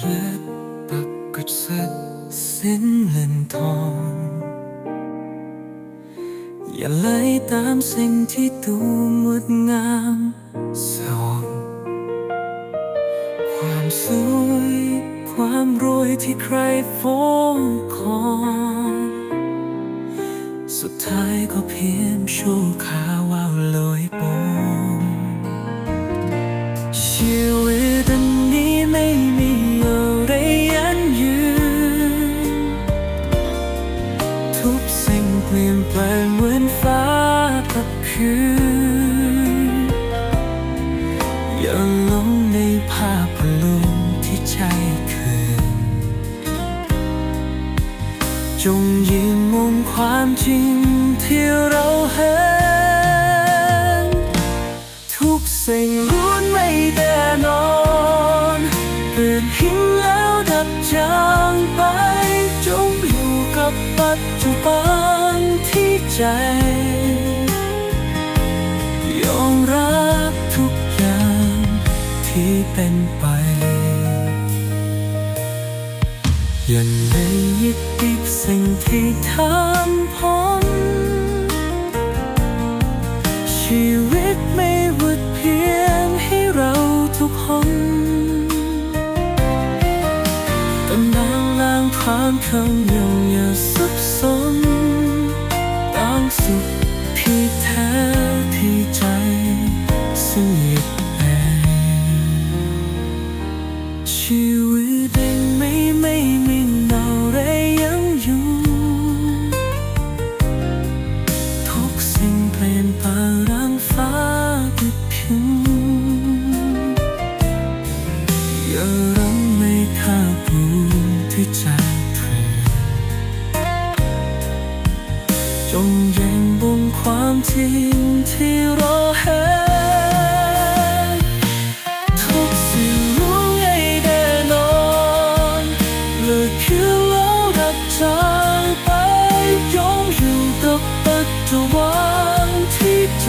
Slipper สิ้นเล่นทอง อย่าไหลตามสิ่งที่ดูงดงามสองความสวยความรวยที่ใครฟ้องขอสุดท้ายก็เพียงชั่วคราวว่าลอยปอ กับคืน อย่าหลงในภาพลวงที่ใจคืน จงยืนมองความจริงที่เราเห็น ทุกสิ่งล้วนไม่แน่นอนเกิดหินแล้วดับจางไปจงอยู่กับปัจจุบันที่ใจ อย่าเลยยึดติดสิ่งที่ทำพ้นชีวิตไม่หวุดเพียงให้เราทุกคนตำนานล้างความคำยงอย่าสับสนตั้งสุข ที่ใจเธอจงยังบนความจริงที่เรอเห็นทุกสิ่งรู้ไงแน่นอนเลือเพียงแล้วรับจากไปยงอยู่กับปัจจุบันที่ใจ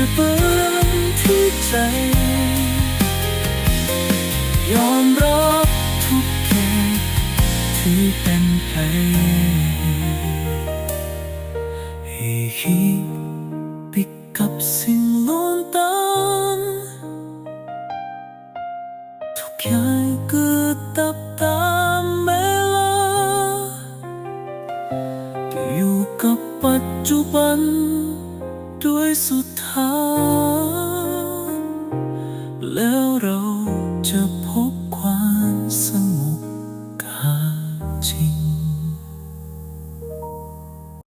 จจุบันที่ใจ ยอมรับทุกอย่างที่เป็นไปให้คิดไปกับสิ่งล้นตามทุกอย่างเกิดตับตามเวลาอยู่กับปัจจุบัน ด้วยสุด หาแล้วเรา